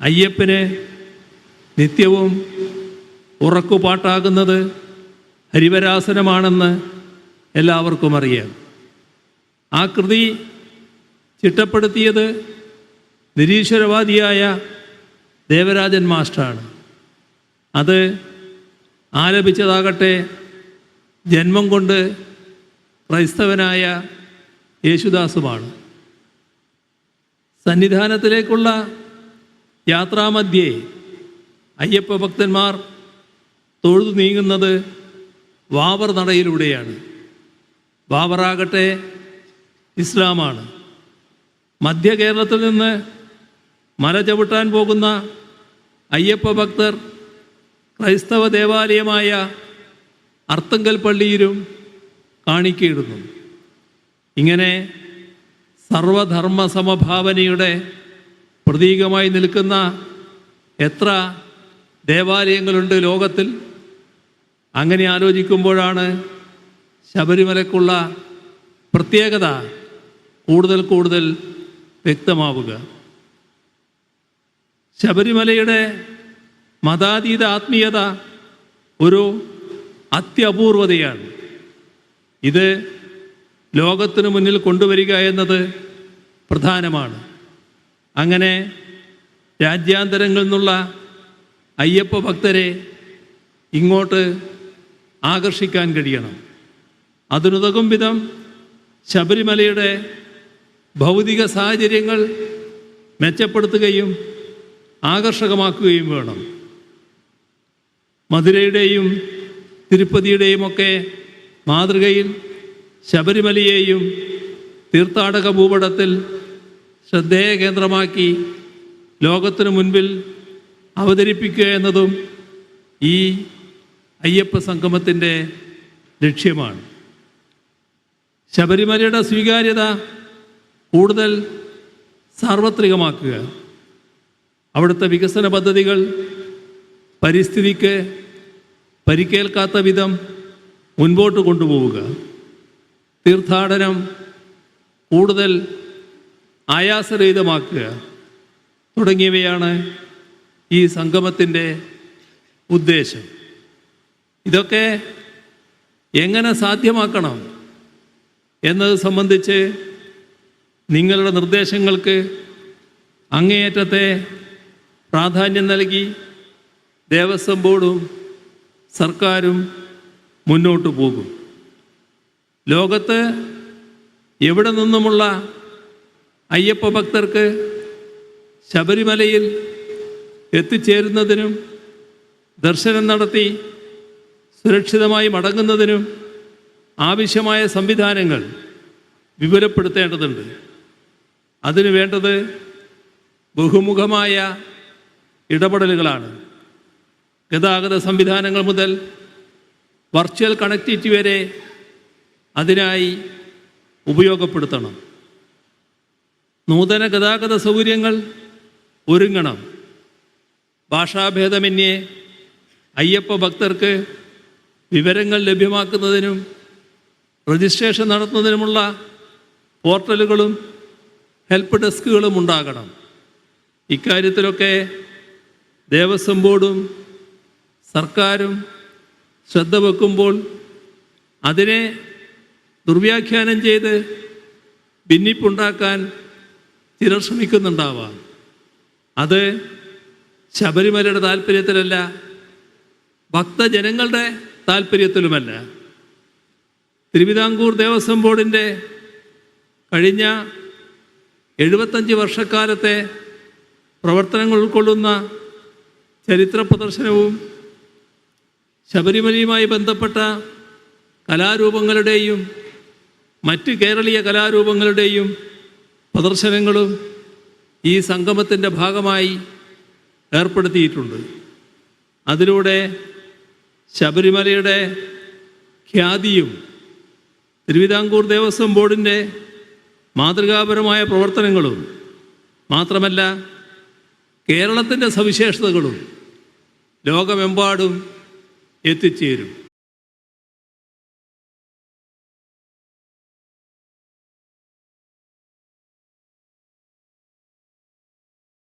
അയ്യപ്പന് നിത്യവും ഉറക്കുപാട്ടാകുന്നത് ഹരിവരാസനമാണെന്ന് എല്ലാവർക്കും അറിയാം. ആ കൃതി ചിട്ടപ്പെടുത്തിയത് നിരീശ്വരവാദിയായ ദേവരാജൻ മാസ്റ്ററാണ്. അത് ആലപിച്ചതാകട്ടെ ജന്മം കൊണ്ട് ക്രൈസ്തവനായ യേശുദാസുമാണ്. സന്നിധാനത്തിലേക്കുള്ള യാത്രാമധ്യേ അയ്യപ്പ ഭക്തന്മാർ തൊഴുതു നീങ്ങുന്നത് വാവർ നടയിലൂടെയാണ്. വാവറാകട്ടെ ഇസ്ലാമാണ്. മധ്യ കേരളത്തിൽ നിന്ന് മല ചവിട്ടാൻ പോകുന്ന അയ്യപ്പ ഭക്തർ ക്രൈസ്തവ ദേവാലയമായ അർത്തങ്കൽ പള്ളിയിലും കാണിക്കയിടുന്നു. ഇങ്ങനെ സർവധർമ്മ സമഭാവനയുടെ പ്രതീകമായി നിൽക്കുന്ന എത്ര ദേവാലയങ്ങളുണ്ട് ലോകത്തിൽ? അങ്ങനെ ആലോചിക്കുമ്പോഴാണ് ശബരിമലക്കുള്ള പ്രത്യേകത കൂടുതൽ കൂടുതൽ വ്യക്തമാവുക. ശബരിമലയുടെ മതാതീത ആത്മീയത ഒരു അത്യപൂർവതയാണ്. ഇത് ലോകത്തിനു മുന്നിൽ കൊണ്ടുവരിക എന്നത് പ്രധാനമാണ്. അങ്ങനെ രാജ്യാന്തരങ്ങളിൽ നിന്നുള്ള അയ്യപ്പ ഭക്തരെ ഇങ്ങോട്ട് ആകർഷിക്കാൻ കഴിയണം. അതിനുതകും വിധം ശബരിമലയുടെ ഭൗതിക സാഹചര്യങ്ങൾ മെച്ചപ്പെടുത്തുകയും ആകർഷകമാക്കുകയും വേണം. മധുരയുടെയും തിരുപ്പതിയുടെയും ഒക്കെ മാതൃകയിൽ ശബരിമലയെയും തീർത്ഥാടക ഭൂപടത്തിൽ ശ്രദ്ധേയ കേന്ദ്രമാക്കി ലോകത്തിനു മുൻപിൽ അവതരിപ്പിക്കുക എന്നതും ഈ അയ്യപ്പ സംഗമത്തിന്റെ ലക്ഷ്യമാണ്. ശബരിമലയുടെ സ്വീകാര്യത കൂടുതൽ സാർവത്രികമാക്കുക. അവിടുത്തെ വികസന പദ്ധതികൾ പരിസ്ഥിതിക്ക് പരിക്കേൽക്കാത്ത വിധം മുൻപോട്ട് കൊണ്ടുപോവുക. തീർത്ഥാടനം കൂടുതൽ ആയാസരഹിതമാക്കുക. തുടങ്ങിയവയാണ് ഈ സംഗമത്തിന്റെ ഉദ്ദേശം. ഇതൊക്കെ എങ്ങനെ സാധ്യമാക്കണം എന്നത് സംബന്ധിച്ച് നിങ്ങളുടെ നിർദ്ദേശങ്ങൾക്ക് അങ്ങേയറ്റത്തെ പ്രാധാന്യം നൽകി ദേവസ്വം ബോർഡും സർക്കാരും മുന്നോട്ട് പോകും. ലോകത്ത് എവിടെ നിന്നുമുള്ള അയ്യപ്പ ഭക്തർക്ക് ശബരിമലയിൽ എത്തിച്ചേരുന്നതിനും ദർശനം നടത്തി സുരക്ഷിതമായി മടങ്ങുന്നതിനും ആവശ്യമായ സംവിധാനങ്ങൾ വിപുലപ്പെടുത്തേണ്ടതുണ്ട്. അതിനു വേണ്ടത് ബഹുമുഖമായ ഇടപെടലുകളാണ്. ഗതാഗത സംവിധാനങ്ങൾ മുതൽ വർച്വൽ കണക്ടിവിറ്റി വരെ അതിനായി ഉപയോഗപ്പെടുത്തണം. നൂതന ഗതാഗത സൗകര്യങ്ങൾ ഒരുങ്ങണം. ഭാഷാഭേദമന്യേ അയ്യപ്പ ഭക്തർക്ക് വിവരങ്ങൾ ലഭ്യമാക്കുന്നതിനും രജിസ്ട്രേഷൻ നടത്തുന്നതിനുമുള്ള പോർട്ടലുകളും ഹെൽപ്പ് ഡെസ്കുകളും ഉണ്ടാകണം. ഇക്കാര്യത്തിലൊക്കെ ദേവസ്വം ബോർഡും സർക്കാരും ശ്രദ്ധ വെക്കുമ്പോൾ അതിനെ ദുർവ്യാഖ്യാനം ചെയ്ത് ഭിന്നിപ്പുണ്ടാക്കാൻ ചിലർ ശ്രമിക്കുന്നുണ്ടാവാം. അത് ശബരിമലയുടെ താല്പര്യത്തിലല്ല ഭക്തജനങ്ങളുടെ താല്പര്യത്തിലുമല്ല. തിരുവിതാംകൂർ ദേവസ്വം ബോർഡിന്റെ കഴിഞ്ഞ എഴുപത്തഞ്ച് വർഷക്കാലത്തെ പ്രവർത്തനങ്ങൾ ഉൾക്കൊള്ളുന്ന ചരിത്ര പ്രദർശനവും ശബരിമലയുമായി ബന്ധപ്പെട്ട കലാരൂപങ്ങളുടെയും മറ്റ് കേരളീയ കലാരൂപങ്ങളുടെയും പ്രദർശനങ്ങളും ഈ സംഗമത്തിന്റെ ഭാഗമായി ഏർപ്പെടുത്തിയിട്ടുണ്ട്. അതിലൂടെ ശബരിമലയുടെ ഖ്യാതിയും തിരുവിതാംകൂർ ദേവസ്വം ബോർഡിന്റെ മാതൃകാപരമായ പ്രവർത്തനങ്ങളും മാത്രമല്ല കേരളത്തിന്റെ സവിശേഷതകളും ലോകമെമ്പാടും എത്തിച്ചേരും.